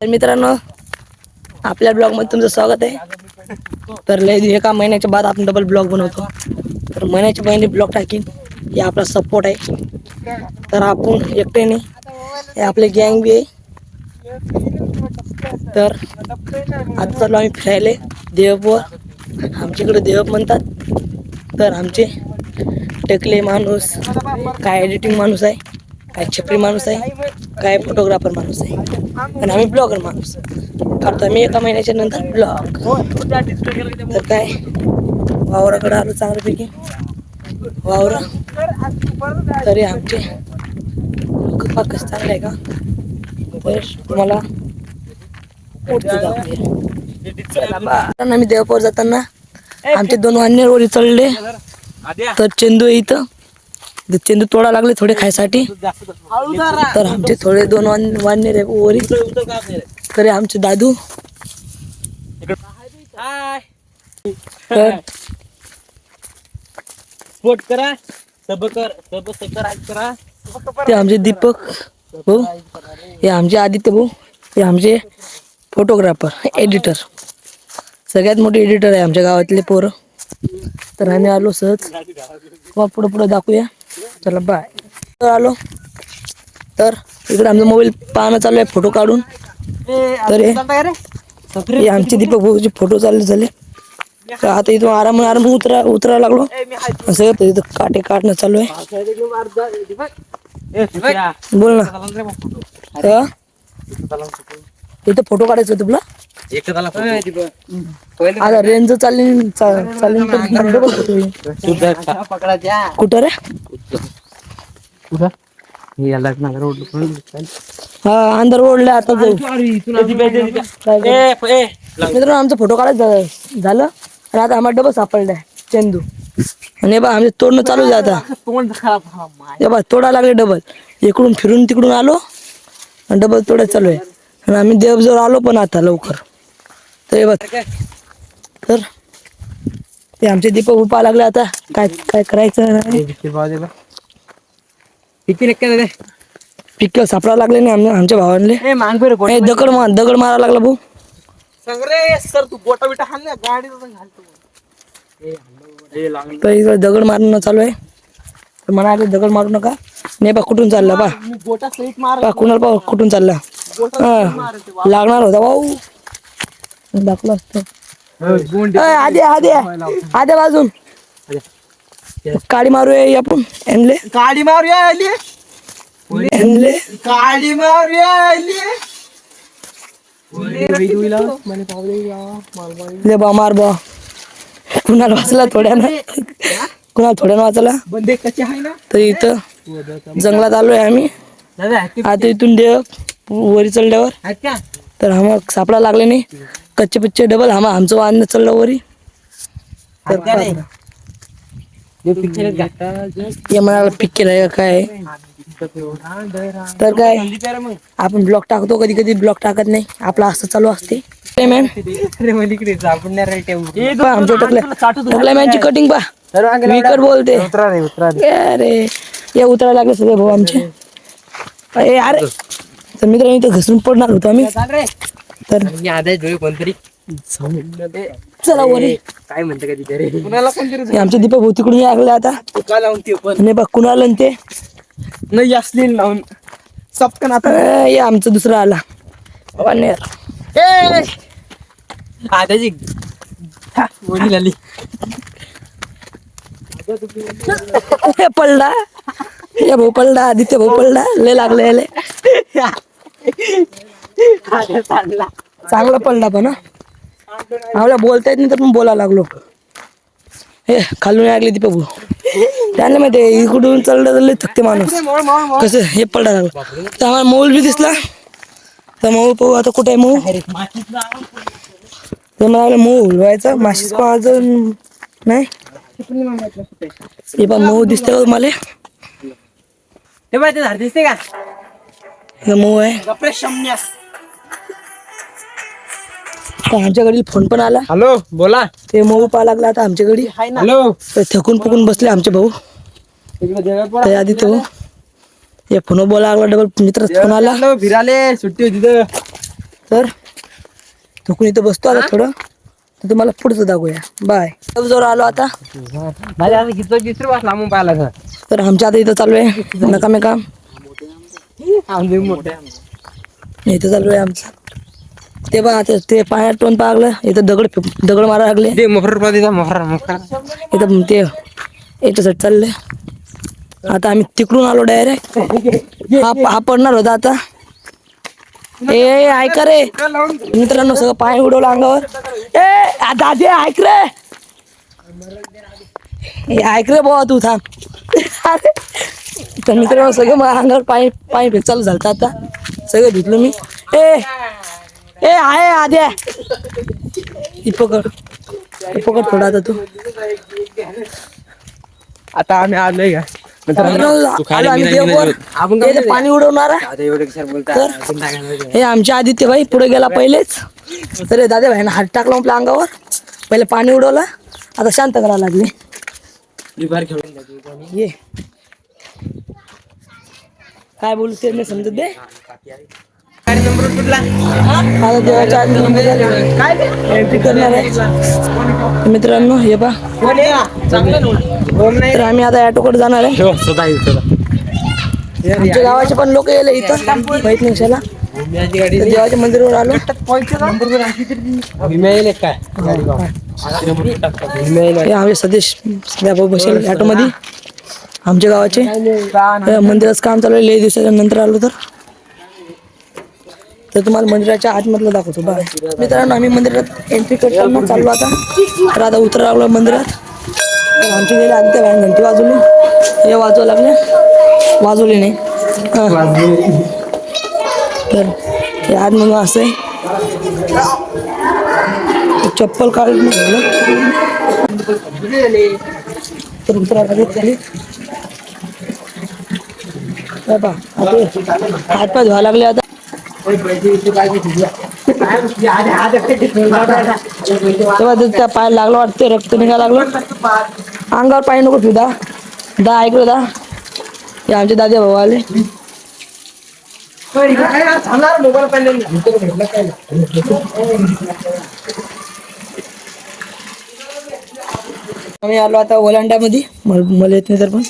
तर मित्रांनो आपल्या ब्लॉगमध्ये तुमचं स्वागत आहे. तर लय एका महिन्याच्या बाद आपण डबल ब्लॉग बनवतो. तर महिन्याच्या महिने ब्लॉग टाकीन. हे आपला सपोर्ट आहे. तर आपण एकटे नाही. हे आपले गँग बी आहे. तर आता चालू आम्ही फिरायले. देवपूर आमच्याकडे देवप म्हणतात. तर आमचे टेकले माणूस काय एडिटिंग माणूस आहे काय छपरी माणूस आहे. काय फोटोग्राफर माणूस आहे. आणि आम्ही ब्लॉगर माणूस. करतो मी एका महिन्याच्या नंतर ब्लॉग तर काय? वावराकडे आलो चांगल्यापैकी वावर. तरी आमचे लोक फार कसं चांगलं आहे का? तर तुम्हाला चला बा. आम्ही देवपूर जाताना आमचे दोन वाहने वरी चढले. तर चेंदू इथं. इथं चेंदू तोडा लागले थोडे खायसाठी. तर आमचे थोडे दोन वान वान्य रे वरी तरी आमचे दादू. तर स्पोर्ट करा. सब कर सब सबस्क्राईब करा. ते आमचे दीपक भाऊ. हे आमचे आदित्य भाऊ. हे आमचे फोटोग्राफर एडिटर. सगळ्यात मोठे एडिटर आहे आमच्या गावातले पोरं. तर आम्ही आलो सहज. पुढं पुढं दाखवूया. चला बाय तर आलो. तर इकडे आमचा मोबाईल पाहणं चालू आहे फोटो काढून. तर हे आमचे दीपक भाऊचे फोटो चालले झाले. तर आता इथून आराम आराम उतरा उतरायला लागलो. असं तर इथं काटे काढणं चालू आहे. बोल ना. हा? इथं फोटो काढायचं होतं तुला? आता रेंज चालली चालली हा अंदर ओढले आता जाऊ. मित्रांनो आमचा फोटो काढायचं झालं आणि आता आम्हाला डबल सापडलाय चेंदू. आणि बा आमचे तोडणं चालू आहे आता. हे बा तोडा लागले डबल इकडून फिरून तिकडून आलो आणि डबल तोडा चालू आहे. आणि आम्ही देवजवळ आलो पण आता लवकर. तर हे बघ. तर ते आमचे दीपक उपा लागले आता. काय काय करायचं? किती नक्की रे. पिक सापडा लागले नाही आम- आमच्या भावांले. ए मांग पे ए, दगड मार दगड मारा लागला भाऊ. संग्रे सर तू गोटा बिटा हाल ना गाडी घालतो. तर इकडे दगड मारणं चालू आहे. तर म्हणाले दगड मारू नका. नाही बा कुठून चालला बा? मी गोटा सहित मार बा कुणाला पा कुठून चालला? हा, लागणार होता भाऊ. दाखलं असतं. आधी आधी आधी बाजून. काळी मारूया आपण? एनले? गाडी मारूया आली एनले? गाडी मारूया आली? ले बा मार बा. कुणाला वाचला थोड्यानं? कुणाला थोड्यानं वाचला? बंदे कच्चे आहे ना? तर इथं जंगलात आलोय आम्ही. आता इथून देव वरी चढल्यावर. तर आम्हाला सापडा लागले नाही. कच्चे पिच्चे डबल आम्हा आमचं वाहन चढलं वरी. तर हे हे म्हणाला पिक केलं काय? तर काय आपण ब्लॉक टाकतो कधी कधी ब्लॉक टाकत नाही. आपलं असं चालू असते. मॅनची कटिंग पा विकट बोलते. उतरा उतरा अरे हे उतरायला लागले सगळे भाऊ आमचे. अरे अरे तर इथं घसरून पडणार होतो आम्ही. तर कोणतरी. चला वरी. काय म्हणते कधी तरी कुणाला कोणतरी हे आमचे दीपक भाऊ तिकडून लागले आता. का लावून ते पण. आणि बघ कुणाला आणि ते? नाही असली लावून. सपकन आता. हे आमचं दुसरं आला. वानेर ए! आधाची वडील आली. हे पडला. हे भाऊ पडला आदित्य भाऊ पडला. लय लागले लय चांगला पडला पण हा. आम्हाला बोलता येत नाही तर पण बोलायला लागलो. हे खालून लागले दीपक भाऊ त्यांना माहिती इकडून चाललं तर लय थकते माणूस. कसं हे पडला लागलं. तर आम्हाला मऊल बी दिसला. तर मऊ पाहू आता कुठे आहे मऊ तर मला मऊ व्हायचा. माशीच अजून नाही. हे पण मऊ दिसते का तुम्हाला ते बाय ते झाड दिसते का? मऊ आहे. तर आमच्या घरी फोन पण आला. हॅलो बोला. ते मऊ पा लागला आता आमच्या घरी. हॅलो. तर थकून फुकून बसले आमचे भाऊ. तर आदित्य भाऊ या फोन बोला लागला डबल मित्र फोन आला. फिराले सुट्टी होती तर. तर थुकून इथं बसतो आता थोडं. तर तुम्हाला पुढचं दाखवूया. बाय जवळ आलो आता. तर आमच्या आता इथं चालू आहे. नकामे काम आमचे मोठे इथं चालू आहे आमचं. ते बघा ते ते पायात टोन पागलं इथं दगड दगड मारा लागले. ते मफर प्रदेशा मफर मफर इथं ते याच्यासाठी चालले. आता आम्ही तिकडून आलो डायरेक्ट. हा हा पडणार होता आता. ए ऐका रे. मित्रांनो सगळं पाय उडवलं अंगावर. ए दादे ऐक रे. ऐक रे बाबा तू थांब. अरे, तर मित्रांनो सगळं माझ्या अंगावर पाय पाय फेक चालू झालं आता. सगळं धुतलं मी. ए ए आहे आद्या. ही पकड. ही पकड थोडा आता तू. आता आम्ही आलोय का? आलो. आम्ही देवपूर. आपण ते पाणी उडवणार हे आमच्या आदित्य भाई पुढे गेला पहिलेच. तर दादा भाईनं हात टाकला आपल्या अंगावर. पहिले पाणी उडवलं. आता शांत करायला लागले. ये. काय बोलू ते नाही समजत दे आता देवाच्या आधी एंट्री करणार आहे मित्रांनो हे पा तर आम्ही आता ऑटोकडे जाणार आहे. आमच्या गावाचे पण लोक येले इथं. माहीत नाही तर देवाच्या मंदिरावर आलो. हे आम्ही सदेश व्यापक बसेल ऑटोमध्ये. आमच्या गावाचे. हे मंदिराचं काम चालू आहे. लई दिवसाच्या नंतर आलो तर. तर तुम्हाला मंदिराच्या आतमधलं दाखवतो. बघा. मित्रांनो आम्ही मंदिरात एंट्री करताना चाललो आता. तर आता उतरा लागलो मंदिरात. आमची गेले आदित्य भाई घंटी वाजवली. हे वाजवा लागल्या वाजवली नाही. तर हे आतमधून असं आहे. चप्पल काढून ठेवलं. तर उतरा लागले आता धुवा लागले आता. तेव्हा त्या पाय लागलं वाटतं रक्त निघा लागलं. अंगावर पाय नको ठेवू दा. दा ऐकलं दा. हे आमचे दादे भाऊ आले. आम्ही आलो आता ओलांड्यामध्ये मला येत नाही तर पण.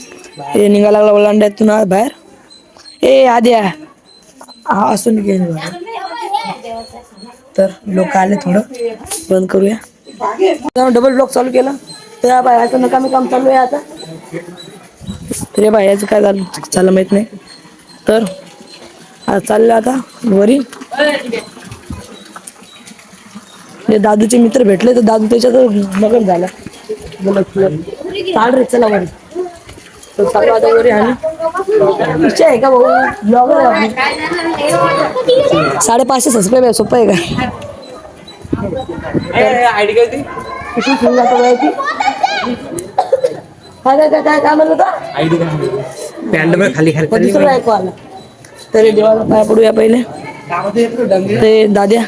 हे निघा लागला ओलांड्यातून बाहेर. ए आद्या. हा असून बघा तर लोक आले थोडं. बंद करूया. डबल ब्लॉक चालू केला. तर या बायाचं नकामी काम चालू आहे आता. तर या बायाचं काय झालं? झालं माहीत नाही. तर आता चाललं आता वरी. म्हणजे दादूचे मित्र भेटले तर दादू त्याच्यात मगन झाला. बोला. चाल रे चला वरी. तर चालू आता वरी आणि विषय आहे का भाऊ? ब्लॉगर आहे आपण. साडेपाचशे सबस्क्राईब आहे सोपं आहे का? आयडी काय ती किती सुरू जातं वयाची काय काय काय काय काय म्हणलं होतं? आयडी काय पॅन्ट खाली खाली पण दुसरं ऐकू आलं तरी देवाला पाय पडूया पहिले. ते दाद्या.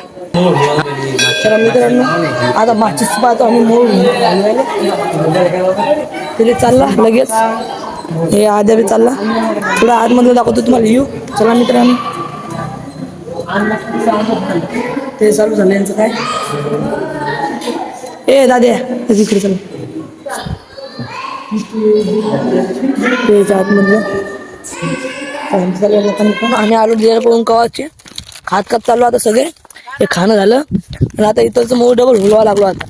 तर मित्रांनो आता माचीस पाहतो आम्ही मोड तरी चालला लगेच. हे आद्या बी चालला. थोडं आतमधलं दाखवतो तुम्हाला येऊ चला मित्रांनो. ते चालू झालं यांचं काय? ए दाद्या ते तिकडे चला. ते आतमधलं. आम्ही आलो डिझाईन पळून कवाचे. खात खात चाललो आता सगळे. हे खाणं झालं. आणि आता इथंच मऊ डबल हुलवा लागलो आता.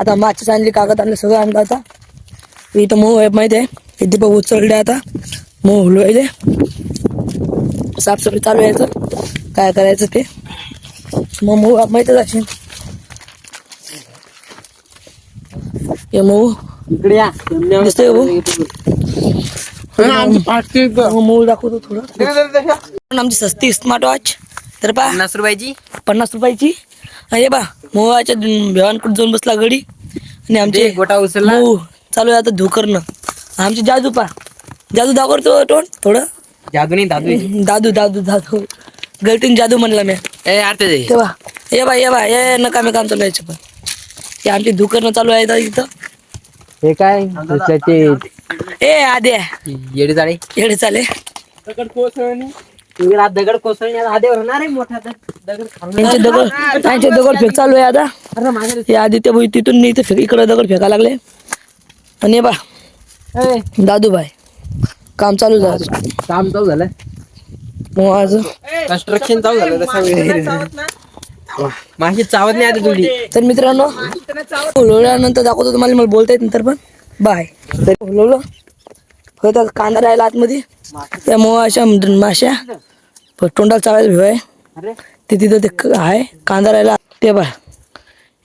आता माचीस सांगली कागद आणलं सगळं आणलं आता. इथं मऊ आहे माहीत आहे. हे दीपक उचलले आता. मऊ हुलवायले साफसफाई चालू आहे याचं. काय करायचं ते. मग मऊ माहितच असेल. हे मऊ इकडे या. दिसतंय मऊ दाखवतो थोडं. पण आमची सस्ती स्मार्ट वॉच तर पा पन्नास रुपयाची? पन्नास रुपयाची. हे बा मोहाच्या भेवांकडे जाऊन बसला गडी आणि आमचे गोटा उचलला. चालू आहे आता धुकरणं. आमची जादू पा जादू दाखवतो तोंड थोडं. जादू नाही दादू दादू दादू दादू. गलटीन जादू म्हणला मी. ए आरते ते बा ये बा ये बा ये नका मी काम चालू आहे याचं पण. हे आमची धुकरणं चालू आहे इथं. हे काय? ते ए आद्या. येडी जाळे येडे चाले दगड कोसळण्यात आधी होणार आहे मोठा दग- दगड. त्यांचे दगड त्यांचे दगड फेक चालू आहे आता. हे आदित्य भाई तिथून इथे फेक इकडे दगड फेका लागले. आणि हे बा ए, दादूभाई काम चालू झालं. काम चालू झालं मग आज? कन्स्ट्रक्शन चालू झालं तसं माझी चावत नाही आधी तुझी. तर मित्रांनो हुलवल्यानंतर दाखवतो तुम्हाला मला बोलता येत नंतर पण. बाय तर हुलवलं फक्त आता कांदा राहिला आतमध्ये. त्यामुळं अशा माश्या पण तोंडाला चाळायला भिव आहे. अरे. ते तिथं ते आहे. कांदा राहिला ते बा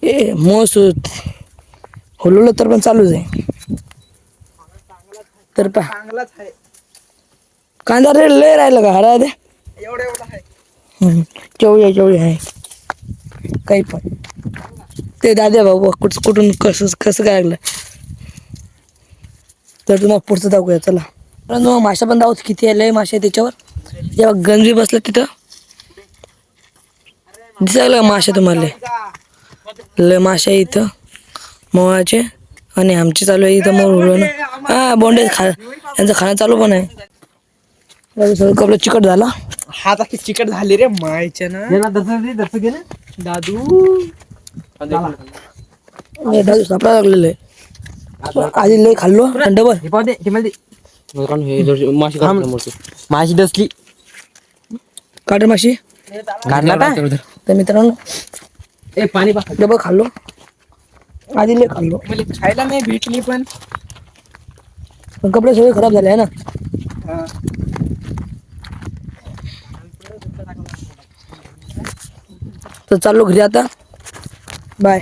ए मोस हुलवलं तर पण चालूच आहे. तर पा चांगलाच आहे. कांदा रेट लय राहिलं का? हरा दे. एवढा एवढा आहे. चवळी आहे चवळी आहे? काही पण. ते दाद्या भाऊ कुठ कुठून कसं कसं काय लागलं. तर तुम्हाला पुढचं दाखवूया चला. परंतु मग माशा पण दाखवत किती आहे लय मासे आहे त्याच्यावर. जेव्हा गंजी बसलं तिथं. दिसायला का मासे तुम्हाला लय. आहे इथं. मोहाचे. आणि आमचे चालू आहे इथं मोर उडवणं. हा बोंडे खा यांचं खाणं चालू पण आहे. कपडे चिकट झाला. हात अख्खी चिकट झाली रे मायच्या ना. घे ना दर्शन दे दर्शन घे ना. दादू. दादू सापडा लागलेलं. आहे आधी लय खाल्लो डबल. हे हे माशी माशी दसली काटर माशी. काढला का तर मित्रांनो ए पाणी डबल खाल्लो. आधी लय खाल्लो. मला खायला नाही भेटली पण. पण कपडे सगळे खराब झाले आहे ना? तर चाललो घरी आता. बाय